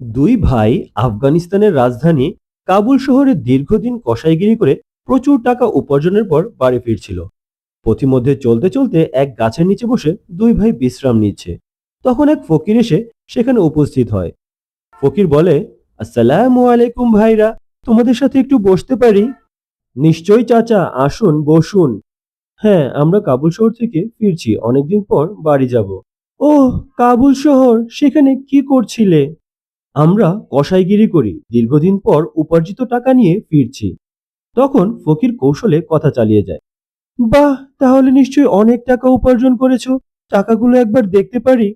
দুই ভাই আফগানিস্তানের রাজধানী কাবুল শহরে দীর্ঘদিন কসাইগিরি করে প্রচুর টাকা উপার্জনের পর বাড়ি ফিরছিল। পথিমধ্যে চলতে চলতে এক গাছের নিচে বসে দুই ভাই বিশ্রাম নিচ্ছে। তখন এক ফকির এসে সেখানে উপস্থিত হয়। ফকির বলে, আসসালাম আলাইকুম ভাইরা, তোমাদের সাথে একটু বসতে পারি? নিশ্চয়ই চাচা, আসুন, বসুন। হ্যাঁ আমরা কাবুল শহর থেকে ফিরছি, অনেকদিন পর বাড়ি যাব। ওহ, কাবুল শহর, সেখানে কি করছিলে? আমরা কসাইগিরি করি, দীর্ঘদিন পর উপার্জিত টাকা নিয়ে ফিরছি। তখন ফকির কৌশলে কথা চালিয়ে যায়। বাহ, তাহলে নিশ্চয়ই অনেক টাকা উপার্জন করেছ। টাকাগুলো একবার দেখতে পারি।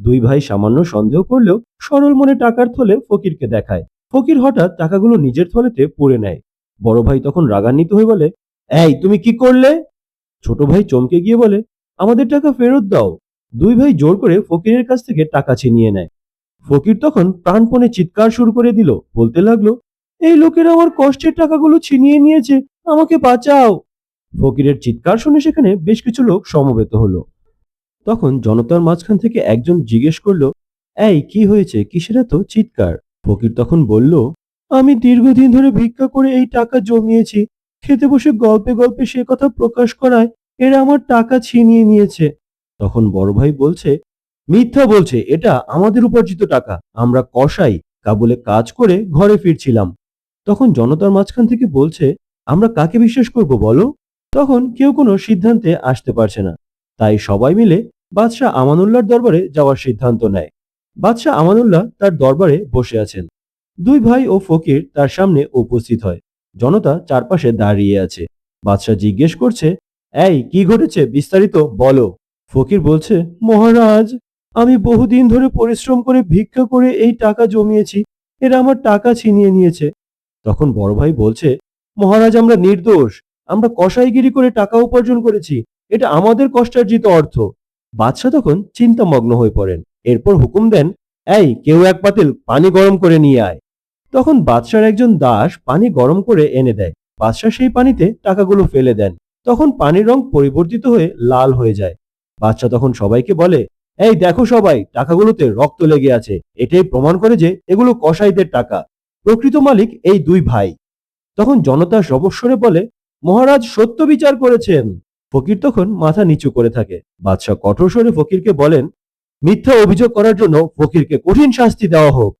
দুই ভাই সামান্য সন্দেহ করলেও সরল মনে টাকার থলে ফকিরকে দেখায়। ফকির হঠাৎ টাকাগুলো নিজের থলেতে পুরে নেয়। বড় ভাই তখন রাগান্বিত হয়ে বলে, এই, তুমি কি করলে? ছোট ভাই চমকে গিয়ে বলে, আমাদের টাকা ফেরত দাও। দুই ভাই জোর করে ফকিরের কাছ থেকে টাকা ছিনিয়ে নেয়। ফকির তখন প্রাণপণে চিৎকার শুরু করে দিল, বলতে লাগল, এই লোকেরা আমার কষ্টের টাকাগুলো ছিনিয়ে নিয়েছে, আমাকে বাঁচাও। ফকিরের চিৎকার শুনে সেখানে বেশ কিছু লোক সমবেত হলো। তখন জনতার মাঝখান থেকে একজন জিজ্ঞেস করল, এই, কি হয়েছে? কিসের এত চিৎকার? ফকির তখন বলল, আমি দীর্ঘদিন ধরে ভিক্ষা করে এই টাকা জমিয়েছি। খেতে বসে গল্পে গল্পে সে কথা প্রকাশ করায় এরা আমার টাকা ছিনিয়ে নিয়েছে। তখন বড় ভাই বলছে মিথ্যা বলছে, এটা আমাদের উপার্জিত টাকা। আমরা কসাই কাবুলে কাজ করে ঘরে ফিরছিলাম। তখন জনতার মাঝখান থেকে বলছে, আমরা কাকে বিশ্বাস করব বলো? তখন কেউ কোনো সিদ্ধান্তে আসতে পারছে না। তাই সবাই মিলে বাদশাহ আমানুল্লাহর দরবারে যাওয়ার সিদ্ধান্ত নেয়। বাদশাহ আমানুল্লাহ তার দরবারে বসে আছেন। দুই ভাই ও ফকির তার সামনে উপস্থিত হয়। জনতা চারপাশে দাঁড়িয়ে আছে। বাদশাহ জিজ্ঞেস করছে, এই, কি ঘটেছে? বিস্তারিত বলো। ফকির বলছে, মহারাজ আমি বহুদিন ধরে পরিশ্রম করে, ভিক্ষা করে এই টাকা জমিয়েছি। এরা আমার টাকা ছিনিয়ে নিয়েছে। তখন বড় ভাই বলছে, মহারাজ, আমরা নির্দোষ। আমরা কসাইগিরি করে টাকা উপার্জন করেছি। এটা আমাদের কষ্টার্জিত অর্থ। বাদশাহ তখন চিন্তামগ্ন হয়ে পড়েন। এরপর হুকুম দেন, এই, কেউ এক পাতিল পানি গরম করে নিয়ে আয়। তখন বাদশার একজন দাস পানি গরম করে এনে দেয়। বাদশাহ সেই পানিতে টাকাগুলো ফেলে দেন। তখন পানির রং পরিবর্তিত হয়ে লাল হয়ে যায়। বাদশাহ তখন সবাইকে বলে এই দেখো সবাই, টাকাগুলোতে রক্ত লেগে আছে। এটাই প্রমাণ করে যে এগুলো কসাইদের টাকা। প্রকৃত মালিক এই দুই ভাই। তখন জনতা সমস্বরে বলে, মহারাজ সত্য বিচার করেছেন। ফকির তখন মাথা নিচু করে থাকে। বাদশাহ কঠোর স্বরে ফকিরকে বলেন, মিথ্যা অভিযোগ করার জন্য ফকিরকে কঠিন শাস্তি দেওয়া হোক।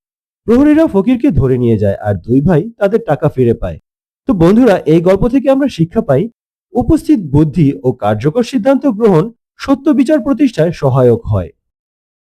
প্রহরীরা ফকিরকে ধরে নিয়ে যায় আর দুই ভাই তাদের টাকা ফিরে পায়। তো বন্ধুরা, এই গল্প থেকে আমরা শিক্ষা পাই, উপস্থিত বুদ্ধি ও কার্যকর সিদ্ধান্ত গ্রহণ সত্য বিচার প্রতিষ্ঠায় সহায়ক হয়।